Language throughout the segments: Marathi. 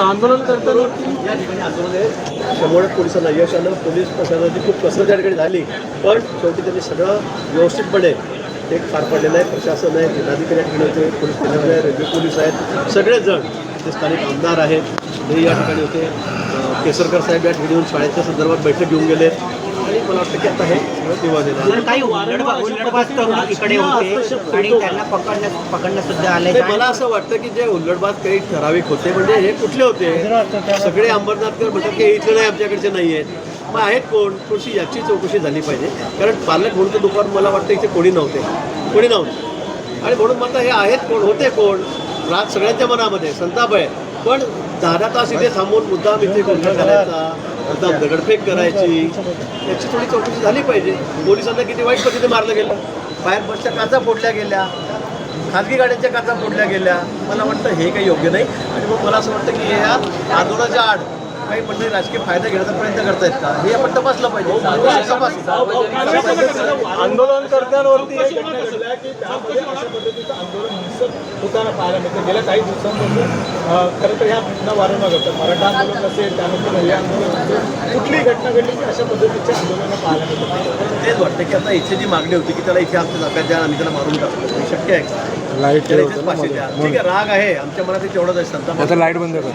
आंदोलन करताना या ठिकाणी आंदोलन शंभर पोलिसांना यश आलं पोलीस प्रशासनाची खूप कसरत त्या ठिकाणी झाली पण शेवटी त्यांनी सगळं व्यवस्थितपणे ते पार पडलेलं आहे. प्रशासन आहे जिल्हाधिकारी या ठिकाणी होते पोलीस प्रशासन आहे रेल्वे पोलीस आहेत सगळेजण ते स्थानिक आमदार आहेत. ते या ठिकाणी होते. केसरकर साहेब या ठिकाणी येऊन शाळेच्या संदर्भात बैठक घेऊन गेले आणि मला वाटतं की आता हे काही तरुण इकडे होते आणि त्यांना पकडण्यात पकडण्यात सुद्धा आले मला असं वाटतं की जे हुल्लडबाज काही ठराविक होते म्हणजे हे कुठले होते? सगळे अंबरनाथकर म्हणतात की इथले नाही आमच्याकडचे नाही आहेत. मग आहेत कोण? थोडीशी याची चौकशी झाली पाहिजे. कारण पालक म्हणून तर दुपार मला वाटतं इथे कोणी नव्हते. कोणी नव्हते. आणि म्हणून म्हणता हे आहेत कोण? होते कोण? राज सगळ्यांच्या मनामध्ये संताप आहे. पण दहा तास इथे थांबून मुद्दाम इथे गोंधळ करायचा मुद्दाम दगडफेक करायची. याची थोडी चौकशी झाली पाहिजे. पोलिसांना किती वाईट पद्धतीने मारलं गेलं. बाहेर बसच्या काचा फोडल्या गेल्या. खाजगी गाड्यांच्या काचा फोडल्या गेल्या. मला वाटतं हे काही योग्य नाही. आणि मग मला असं वाटतं की या आंदोलनाच्या आड काही मंडळी राजकीय फायदा घेण्याचा प्रयत्न करतायत का? हे आपण तपासलं पाहिजे. तपासू. आंदोलन हिंसक होताना पाहायला मिळतं. गेल्या काही दिवसांपासून खरं तर ह्या घटना वारंवार घडतात. मराठा आंदोलन असेल त्यानंतर हे आंदोलन कुठलीही घटना घडली की अशा पद्धतीचे आंदोलनं पाहायला मिळतात तेच वाटतं की आता इथे जी मागणी होती की त्याला इथे आमच्या ताब्यात द्या आम्ही त्याला मारून टाकतो हे शक्य आहे ठीक आहे राग आहे. आमच्या मनात तेवढंच आहे. आता लाइट बंद कर.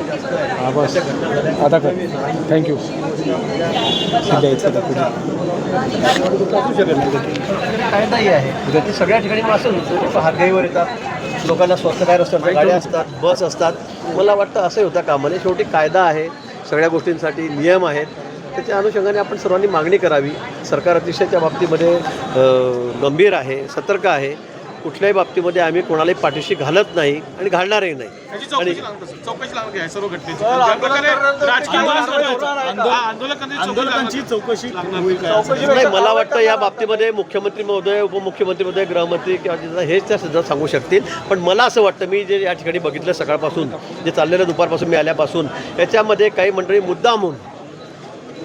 हा बस. आता कर. थँक्यू असू नाही आहे. सगळ्या ठिकाणी असंच होतं हातगाईवर येतात. लोकांना स्वस्त काय रस्त्यावर गाड्या असतात बस असतात. मला वाटतं असंही होता कामा नये शेवटी कायदा आहे. सगळ्या गोष्टींसाठी नियम आहेत. त्याच्या अनुषंगाने आपण सर्वांनी मागणी करावी. सरकार अतिशय त्या बाबतीमध्ये गंभीर आहे सतर्क आहे. कुठल्याही बाबतीमध्ये आम्ही कोणालाही पाठीशी घालत नाही आणि घालणारही नाही. आणि आंदोलकांची चौकशी? नाही मला वाटतं या बाबतीमध्ये मुख्यमंत्री महोदय उपमुख्यमंत्री महोदय गृहमंत्री किंवा हेच त्या सुद्धा सांगू शकतील. पण मला असं वाटतं मी जे या ठिकाणी बघितलं सकाळपासून जे चाललेलं दुपारपासून मी आल्यापासून याच्यामध्ये काही मंडळी मुद्दामून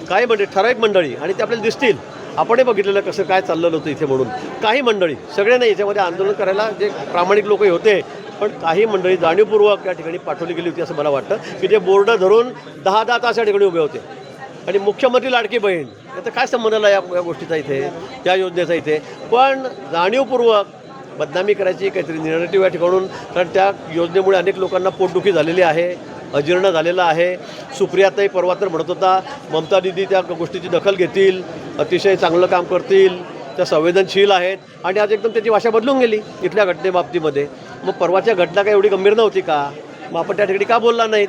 काही मंडळी ठराविक मंडळी आणि ते आपल्याला दिसतील. आपणही बघितलेलं कसं काय चाललेलं होतं इथे म्हणून. काही मंडळी सगळे नाही याच्यामध्ये आंदोलन करायला जे प्रामाणिक लोकही होते पण काही मंडळी जाणीवपूर्वक या ठिकाणी पाठवली गेली होती असं मला वाटतं की जे बोर्ड धरून दहा दहा तास या ठिकाणी उभे होते. आणि मुख्यमंत्री लाडकी बहीण याचा काय संबंध आला या या गोष्टीचा इथे या योजनेचा इथे? पण जाणीवपूर्वक बदनामी करायची काहीतरी निगेटिव्ह या ठिकाणून कारण त्या योजनेमुळे अनेक लोकांना पोटदुखी झालेली आहे. अजीर्ण झालेलं आहे. सुप्रियाताई परवा तर म्हणत होता ममता दिदी त्या गोष्टीची दखल घेतील अतिशय चांगलं काम करतील त्या संवेदनशील आहेत. आणि आज एकदम त्याची भाषा बदलून गेली इथल्या घटनेबाबतीमध्ये. मग परवाच्या घटना काय एवढी गंभीर नव्हती का? मग आपण त्या ठिकाणी का बोलला नाहीत?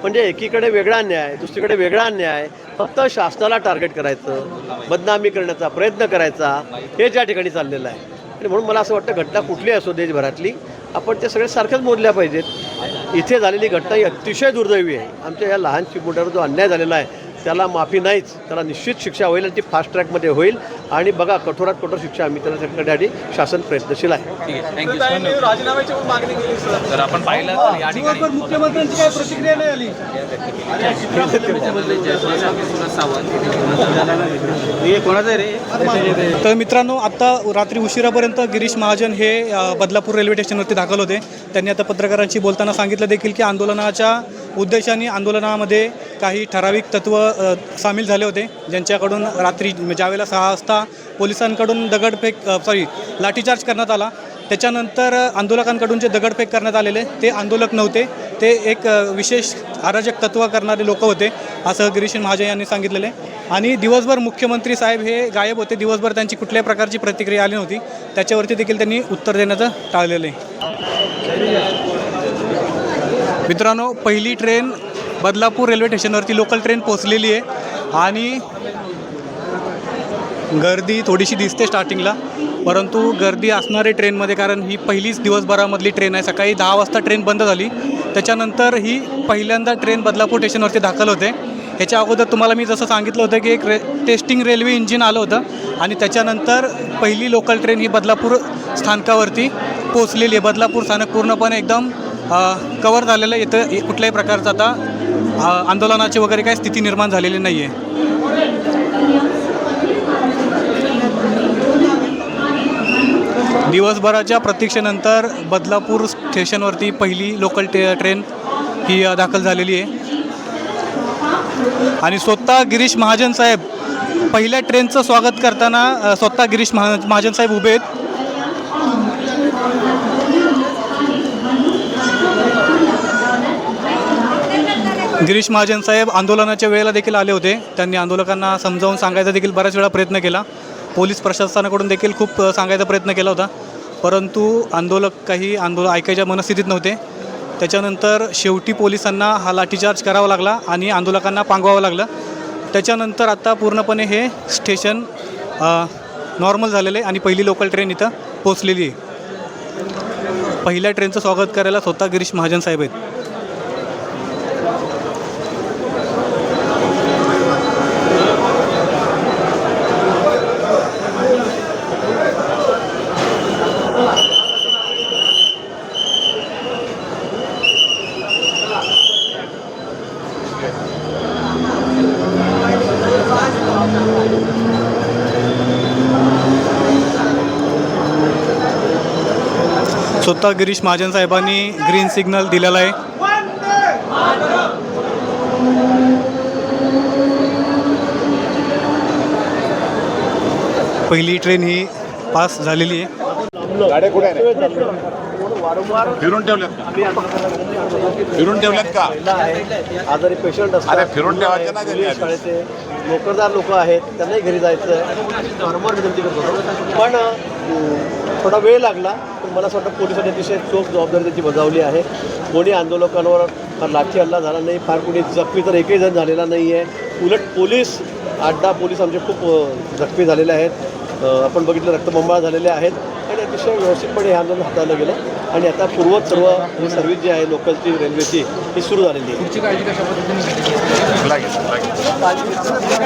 म्हणजे एकीकडे वेगळा अन्याय दुसरीकडे वेगळा अन्याय फक्त शासनाला टार्गेट करायचं बदनामी करण्याचा प्रयत्न करायचा हे ज्या ठिकाणी चाललेलं आहे. आणि म्हणून मला असं वाटतं घटना कुठली असो देशभरातली आपण त्या सगळ्या सारख्याच मोजल्या पाहिजेत. इथे झालेली घटना ही अतिशय दुर्दैवी आहे. आमच्या या लहान चिमुट्यावर जो अन्याय झालेला आहे त्याला माफी नाहीच. त्याला निश्चित शिक्षा होईल आणि ती फास्ट ट्रॅकमध्ये होईल. आणि बघा कठोरात कठोर शिक्षा आम्ही त्याला करण्यासाठी शासन प्रयत्नशील आहे. तर त्यांनी राजीनाम्याची पण मागणी केली सर तर आपण पाहिलं तर या ठिकाणी मुख्यमंत्र्यांची काही प्रतिक्रिया नाही आली. तर मित्रांनो आत्ता रात्री उशिरापर्यंत गिरीश महाजन हे बदलापूर रेल्वे स्टेशनवरती दाखल होते. त्यांनी आता पत्रकारांशी बोलताना सांगितलं देखील की आंदोलनाच्या उद्देशाने आंदोलनामध्ये काही ठराविक तत्व सामील झाले होते ज्यांच्याकडून रात्री म्हणजे ज्यावेळेला सहा वाजता पोलिसांकडून दगडफेक सॉरी लाठीचार्ज करण्यात आला. त्याच्यानंतर आंदोलकांकडून जे दगडफेक करण्यात आलेले ते आंदोलक नव्हते. ते एक विशेष अराजक तत्व करणारे लोक होते असं गिरीश महाजन यांनी सांगितलेलं आहे. आणि दिवसभर मुख्यमंत्री साहेब हे गायब होते. दिवसभर त्यांची कुठल्याही प्रकारची प्रतिक्रिया आली नव्हती. त्याच्यावरती देखील त्यांनी उत्तर देण्याचं टाळलेलं आहे. मित्रांनो पहिली ट्रेन बदलापूर रेल्वे स्टेशनवरती लोकल ट्रेन पोचलेली आहे. आणि गर्दी थोडीशी दिसते स्टार्टिंगला परंतु गर्दी असणारी ट्रेनमध्ये कारण ही पहिलीच दिवसभरामधली ट्रेन आहे. सकाळी दहा वाजता ट्रेन बंद झाली. त्याच्यानंतर ही पहिल्यांदा ट्रेन बदलापूर स्टेशनवरती दाखल होते. ह्याच्या अगोदर तुम्हाला मी जसं सांगितलं होतं की एक रे टेस्टिंग रेल्वे इंजिन आलं होतं. आणि त्याच्यानंतर पहिली लोकल ट्रेन ही बदलापूर स्थानकावरती पोचलेली आहे. बदलापूर स्थानक पूर्णपणे एकदम कवर झालेलं आहे. इथं कुठल्याही प्रकारचं आता आंदोलनाची वगैरे काही स्थिती निर्माण झालेली नाही आहे दिवसभराच्या प्रतीक्षेनंतर बदलापूर स्टेशनवरती पहिली लोकल टे ट्रेन ही दाखल झालेली आहे. आणि स्वतः गिरीश महाजन साहेब पहिल्या ट्रेनचं स्वागत करताना स्वतः गिरीश महा महाजन साहेब उभे आहेत. गिरीश महाजन साहेब आंदोलनाच्या वेळेला देखील आले होते. त्यांनी आंदोलकांना समजावून सांगायचा देखील बऱ्याच वेळा प्रयत्न केला. पोलीस प्रशासनाकडून देखील खूप सांगायचा प्रयत्न केला होता. परंतु आंदोलक काही आंदोलन ऐकायच्या मनस्थितीत नव्हते. त्याच्यानंतर शेवटी पोलिसांना हा लाठीचार्ज करावा लागला आणि आंदोलकांना पांगवावं लागलं. त्याच्यानंतर आता पूर्णपणे हे स्टेशन नॉर्मल झालेलं आहे आणि पहिली लोकल ट्रेन इथं पोचलेली आहे. पहिल्या ट्रेनचं स्वागत करायला स्वतः गिरीश महाजन साहेब आहेत. स्वतः गिरीश महाजन साहेबांनी ग्रीन सिग्नल दिलेला आहे. पहिली ट्रेन ही पास झालेली आहे. फिरून ठेवल्यात का? फिरून ठेवल्यात का? आजारी पेशंट अरे, फिरून ठेवायचे ना. शाळेचे. नोकरदार लोक आहेत त्यांनाही घरी जायचं आहे वारंवार विनंती करत. पण थोडा वेळ लागला. मला असं वाटतं पोलिसांनी अतिशय चोख जबाबदारी त्याची बजावली आहे. कोणी आंदोलकांवर फार लाठी हल्ला झाला नाही फार कोणी जखमी तर एकही जण झालेला नाही आहे उलट पोलीस आठ दहा पोलीस आमचे खूप जखमी झालेले आहेत. आपण बघितलं रक्तबंबाळ झालेले आहेत. आणि अतिशय व्यवस्थितपणे हे आंदोलन हाताळलं गेलं. आणि आता पूर्वत सर्व ही सर्व्हिस जी आहे लोकलची रेल्वेची ही सुरू झालेली आहे. लागेल लागेल.